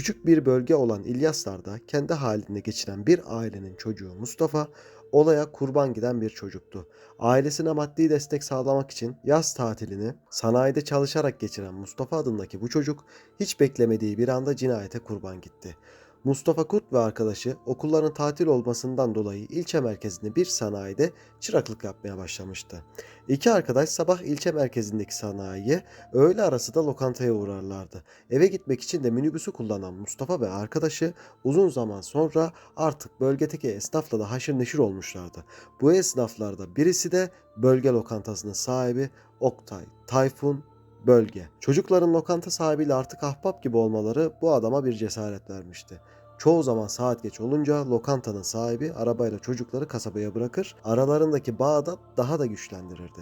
Küçük bir bölge olan İlyaslar'da kendi halinde geçinen bir ailenin çocuğu Mustafa olaya kurban giden bir çocuktu. Ailesine maddi destek sağlamak için yaz tatilini sanayide çalışarak geçiren Mustafa adındaki bu çocuk hiç beklemediği bir anda cinayete kurban gitti. Mustafa Kurt ve arkadaşı okulların tatil olmasından dolayı ilçe merkezinde bir sanayide çıraklık yapmaya başlamıştı. İki arkadaş sabah ilçe merkezindeki sanayiye, öğle arası da lokantaya uğrarlardı. Eve gitmek için de minibüsü kullanan Mustafa ve arkadaşı uzun zaman sonra artık bölgedeki esnafla da haşır neşir olmuşlardı. Bu esnaflarda birisi de bölge lokantasının sahibi Oktay Tayfun Bölge. Çocukların lokanta sahibiyle artık ahbap gibi olmaları bu adama bir cesaret vermişti. Çoğu zaman saat geç olunca lokantanın sahibi arabayla çocukları kasabaya bırakır, aralarındaki bağı da daha da güçlendirirdi.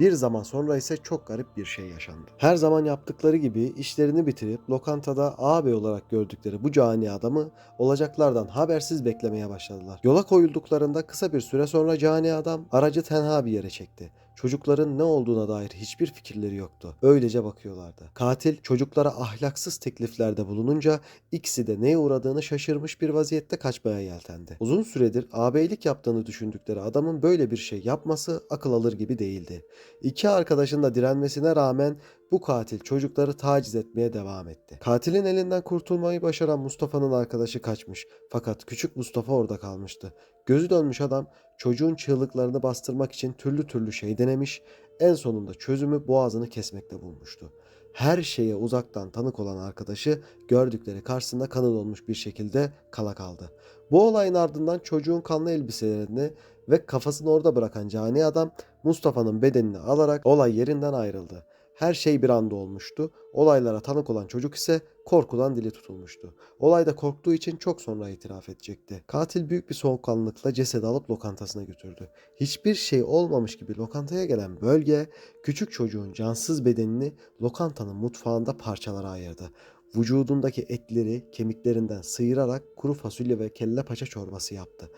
Bir zaman sonra ise çok garip bir şey yaşandı. Her zaman yaptıkları gibi işlerini bitirip lokantada ağabey olarak gördükleri bu cani adamı olacaklardan habersiz beklemeye başladılar. Yola koyulduklarında kısa bir süre sonra cani adam aracı tenha bir yere çekti. Çocukların ne olduğuna dair hiçbir fikirleri yoktu. Öylece bakıyorlardı. Katil çocuklara ahlaksız tekliflerde bulununca ikisi de neye uğradığını şaşırmış bir vaziyette kaçmaya yeltendi. Uzun süredir ağabeylik yaptığını düşündükleri adamın böyle bir şey yapması akıl alır gibi değildi. İki arkadaşın da direnmesine rağmen bu katil çocukları taciz etmeye devam etti. Katilin elinden kurtulmayı başaran Mustafa'nın arkadaşı kaçmış. Fakat küçük Mustafa orada kalmıştı. Gözü dönmüş adam çocuğun çığlıklarını bastırmak için türlü türlü şey denemiş. En sonunda çözümü boğazını kesmekte bulmuştu. Her şeye uzaktan tanık olan arkadaşı gördükleri karşısında kanı donmuş bir şekilde kala kaldı. Bu olayın ardından çocuğun kanlı elbiselerini ve kafasını orada bırakan cani adam Mustafa'nın bedenini alarak olay yerinden ayrıldı. Her şey bir anda olmuştu. Olaylara tanık olan çocuk ise korkudan dili tutulmuştu. Olayda korktuğu için çok sonra itiraf edecekti. Katil büyük bir soğukkanlılıkla cesedi alıp lokantasına götürdü. Hiçbir şey olmamış gibi lokantaya gelen bölge küçük çocuğun cansız bedenini lokantanın mutfağında parçalara ayırdı. Vücudundaki etleri kemiklerinden sıyırarak kuru fasulye ve kelle paça çorbası yaptı.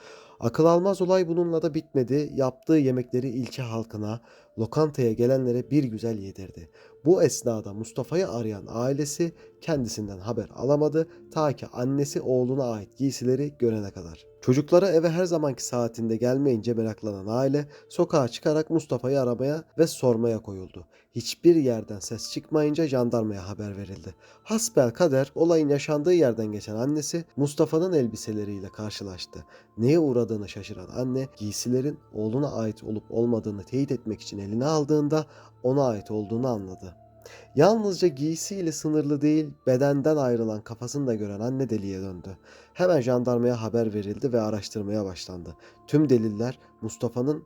Akıl almaz olay bununla da bitmedi. Yaptığı yemekleri ilçe halkına, lokantaya gelenlere bir güzel yedirdi. Bu esnada Mustafa'yı arayan ailesi kendisinden haber alamadı ta ki annesi oğluna ait giysileri görene kadar. Çocukları eve her zamanki saatinde gelmeyince meraklanan aile sokağa çıkarak Mustafa'yı aramaya ve sormaya koyuldu. Hiçbir yerden ses çıkmayınca jandarmaya haber verildi. Hasbel kader olayın yaşandığı yerden geçen annesi Mustafa'nın elbiseleriyle karşılaştı. Neye uğradığını şaşıran anne giysilerin oğluna ait olup olmadığını teyit etmek için eline aldığında ona ait olduğunu anladı. Yalnızca giysiyle sınırlı değil, bedenden ayrılan kafasını da gören anne deliye döndü. Hemen jandarmaya haber verildi ve araştırmaya başlandı. Tüm deliller Mustafa'nın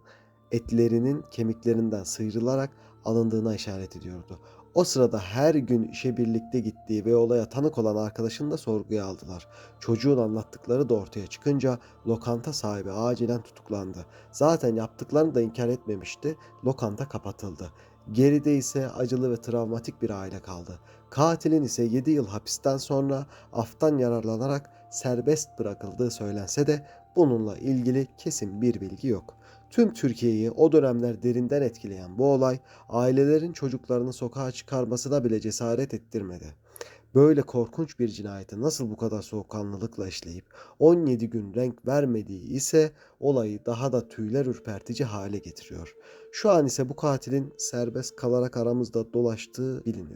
etlerinin kemiklerinden sıyrılarak alındığına işaret ediyordu. O sırada her gün işe birlikte gittiği ve olaya tanık olan arkadaşını da sorguya aldılar. Çocuğun anlattıkları da ortaya çıkınca lokanta sahibi acilen tutuklandı. Zaten yaptıklarını da inkar etmemişti. Lokanta kapatıldı. Geride ise acılı ve travmatik bir aile kaldı. Katilin ise 7 yıl hapisten sonra aftan yararlanarak serbest bırakıldığı söylense de bununla ilgili kesin bir bilgi yok. Tüm Türkiye'yi o dönemler derinden etkileyen bu olay ailelerin çocuklarını sokağa çıkarmasına bile cesaret ettirmedi. Böyle korkunç bir cinayeti nasıl bu kadar soğukkanlılıkla işleyip 17 gün renk vermediği ise olayı daha da tüyler ürpertici hale getiriyor. Şu an ise bu katilin serbest kalarak aramızda dolaştığı biliniyor.